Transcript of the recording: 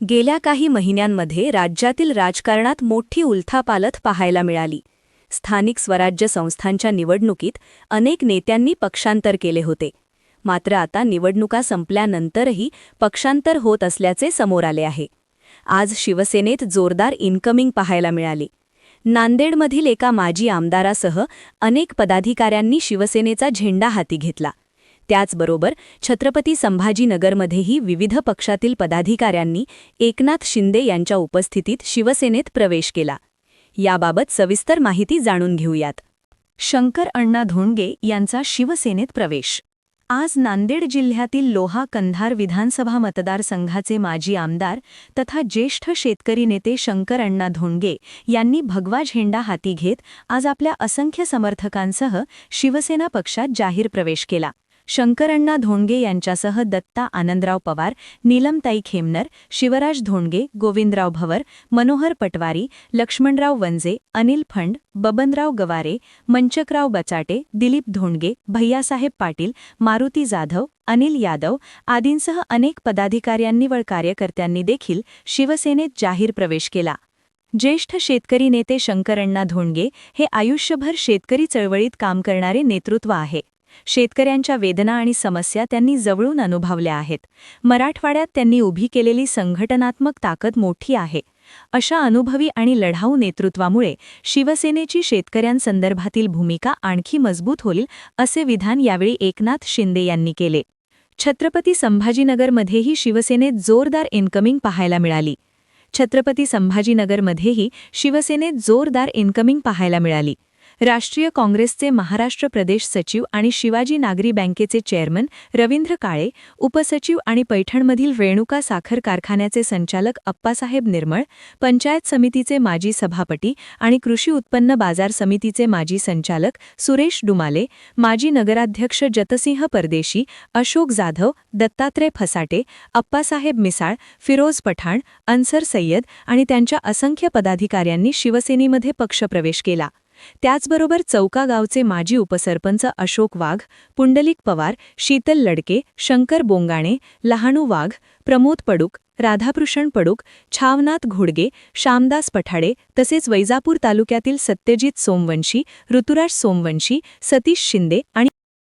गेल्या काही महिन्यांमध्ये राज्यातील राजकारणात मोठी उलथापालथ पाहायला मिळाली. स्थानिक स्वराज्य संस्थांच्या निवडणुकीत अनेक नेत्यांनी पक्षांतर केले होते. मात्र आता निवडणुका संपल्यानंतरही पक्षांतर होत असल्याचे समोर आले आहे. आज शिवसेनेत जोरदार इन्कमिंग पाहायला मिळाली. नांदेडमधील एका माजी आमदारासह अनेक पदाधिकाऱ्यांनी शिवसेनेचा झेंडा हाती घेतला. त्याचबरोबर छत्रपती संभाजीनगरमध्येही विविध पक्षातील पदाधिकाऱ्यांनी एकनाथ शिंदे यांच्या उपस्थितीत शिवसेनेत प्रवेश केला. याबाबत सविस्तर माहिती जाणून घेऊयात. शंकर अण्णा धोंडगे यांचा शिवसेनेत प्रवेश. आज नांदेड जिल्ह्यातील लोहा कंधार विधानसभा मतदारसंघाचे माजी आमदार तथा ज्येष्ठ शेतकरी नेते शंकर अण्णा धोंडगे यांनी भगवा झेंडा हाती घेत आज आपल्या असंख्य समर्थकांसह शिवसेना पक्षात जाहीर प्रवेश केला. शंकरण्णा धोंडगे यांच्यासह दत्ता आनंदराव पवार नीलमताई खेमनर शिवराज धोंडगे गोविंदराव भवर मनोहर पटवारी लक्ष्मणराव वंजे अनिल फंड बबनराव गवारे मंचकराव बचाटे दिलीप धोंडगे भैयासाहेब पाटील मारुती जाधव अनिल यादव आदींसह अनेक पदाधिकाऱ्यांनी व कार्यकर्त्यांनी देखील शिवसेनेत जाहीर प्रवेश केला. ज्येष्ठ शेतकरी नेते शंकरण्णा धोंडगे हे आयुष्यभर शेतकरी चळवळीत काम करणारे नेतृत्व आहे. शेतकऱ्यांच्या वेदना आणि समस्या त्यांनी जवळून अनुभवल्या आहेत. मराठवाड्यात त्यांनी उभी केलेली संघटनात्मक ताकद मोठी आहे. अशा अनुभवी आणि लढाऊ नेतृत्वामुळे शिवसेनेची शेतकऱ्यांसंदर्भातील भूमिका आणखी मजबूत होईल असे विधान यावेळी एकनाथ शिंदे यांनी केले. छत्रपती संभाजीनगरमध्येही शिवसेनेत जोरदार इन्कमिंग पाहायला मिळाली. छत्रपती संभाजीनगरमध्येही शिवसेनेत जोरदार इन्कमिंग पाहायला मिळाली. राष्ट्रीय काँग्रेसचे महाराष्ट्र प्रदेश सचिव आणि शिवाजी नागरी बँकेचे चेअरमन रवींद्र काळे उपसचिव आणि पैठणमधील रेणुका साखर कारखान्याचे संचालक अप्पासाहेब निर्मळ पंचायत समितीचे माजी सभापती आणि कृषी उत्पन्न बाजार समितीचे माजी संचालक सुरेश डुमाले माजी नगराध्यक्ष जतसिंह परदेशी अशोक जाधव दत्तात्रय फसाटे अप्पासाहेब मिसाळ फिरोज पठाण अन्सर सय्यद आणि त्यांच्या असंख्य पदाधिकाऱ्यांनी शिवसेनेमध्ये पक्षप्रवेश केला. त्याचबरोबर चौका गावचे माजी उपसरपंच अशोक वाघ पुंडलिक पवार शीतल लडके शंकर बोंगाणे लहाणू वाघ प्रमोद पडुक राधाकृष्ण पडुक छावनाथ घोडगे श्यामदास पठाडे तसेच वैजापूर तालुक्यातील सत्यजित सोमवंशी ऋतुराज सोमवंशी सतीश शिंदे आणि